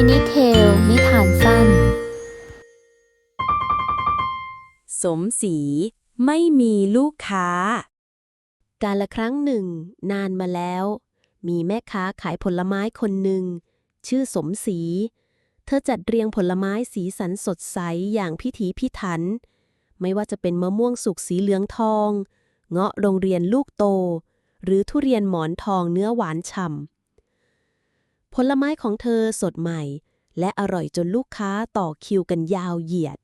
มินิเทล นิทานสั้น สมศรีไม่มีลูกค้า กาละครั้งหนึ่ง นานมาแล้ว มีแม่ค้าขายผลไม้คนหนึ่ง ชื่อสมศรี เธอจัดเรียงผลไม้สีสันสดใสอย่างพิถีพิถัน ไม่ว่าจะเป็นมะม่วงสุกสีเหลืองทอง เงาะโรงเรียนลูกโต หรือทุเรียนหมอนทองเนื้อหวานฉ่ำ ผลไม้ของเธอสดใหม่ และอร่อยจนลูกค้าต่อคิวกันยาวเหยียด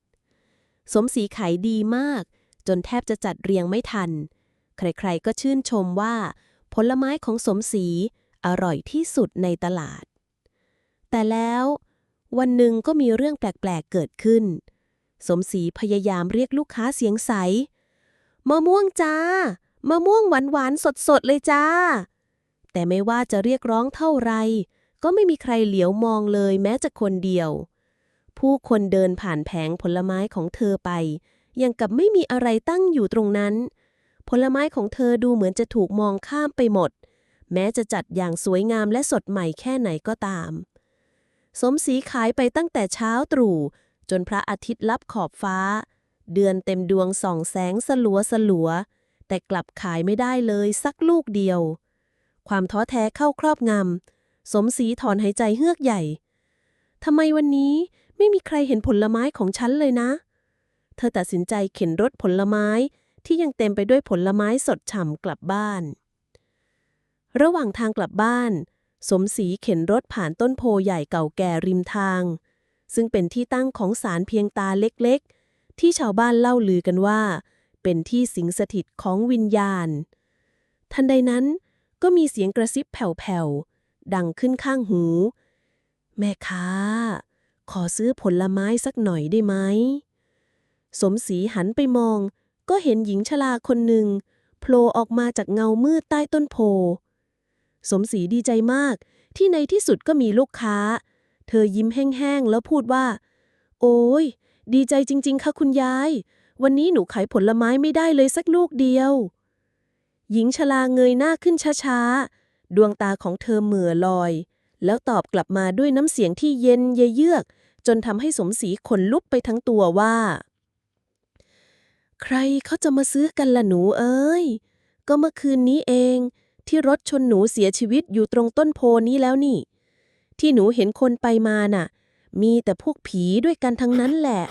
สมศรีขายดีมาก จนแทบจะจัดเรียงไม่ทัน ใครๆก็ชื่นชมว่า ผลไม้ของสมศรีอร่อยที่สุดในตลาด แต่แล้ววันหนึ่งก็มีเรื่องแปลกๆเกิดขึ้น สมศรีพยายามเรียกลูกค้าเสียงใส มะม่วงจ้ามะม่วงหวานๆสดๆเลยจ้า แต่ไม่ว่าจะเรียกร้องเท่าไร ก็ไม่มีใครเหลียวมองเลยแม้จะคนเดียว ผู้คนเดินผ่านแผงผลไม้ของเธอไป ยังกับไม่มีอะไรตั้งอยู่ตรงนั้น ผลไม้ของเธอดูเหมือนจะถูกมองข้ามไปหมด แม้จะจัดอย่างสวยงามและสดใหม่แค่ไหนก็ตาม สมศรีขายไปตั้งแต่เช้าตรู่จนพระอาทิตย์ลับขอบฟ้า เดือนเต็มดวงส่องแสงสลัวสลัว แต่กลับขายไม่ได้เลยสักลูกเดียว ความท้อแท้เข้าครอบงำ สมศรีถอนหายใจเฮือกใหญ่ทำไมวันนี้ไม่มีใครเห็นผลไม้ของฉันเลยนะ เธอตัดสินใจเข็นรถผลไม้ที่ยังเต็มไปด้วยผลไม้สดฉ่ำกลับบ้าน ระหว่างทางกลับบ้าน สมศรีเข็นรถผ่านต้นโพใหญ่เก่าแก่ริมทาง ซึ่งเป็นที่ตั้งของศาลเพียงตาเล็กๆ ที่ชาวบ้านเล่าลือกันว่า เป็นที่สิงสถิตของวิญญาณ ทันใดนั้นก็มีเสียงกระซิบแผ่วๆ ดังขึ้นข้างหู แม่ค้า ขอซื้อผลไม้สักหน่อยได้ไหม สมศรีหันไปมอง ก็เห็นหญิงชราคนหนึ่งโผล่ออกมาจากเงามืดใต้ต้นโพ สมศรีดีใจมาก ที่ในที่สุดก็มีลูกค้า เธอยิ้มแห้งๆ แล้วพูดว่า โอ้ย ดีใจจริง ๆ ค่ะคุณยาย วันนี้หนูขายผลไม้ไม่ได้เลยสักลูกเดียว หญิงชราเงยหน้าขึ้นช้าๆ ดวงตาของเธอเหม่อลอย แล้วตอบกลับมาด้วยน้ำเสียงที่เย็นเยือก จนทำให้สมศรีขนลุกไปทั้งตัวว่า ใครเขาจะมาซื้อกันล่ะหนูเอ้ย ก็เมื่อคืนนี้เองที่รถชนหนูเสียชีวิตอยู่ตรงต้นโพนี้แล้วนี่ ที่หนูเห็นคนไปมาน่ะ มีแต่พวกผีด้วยกันทั้งนั้นแหละ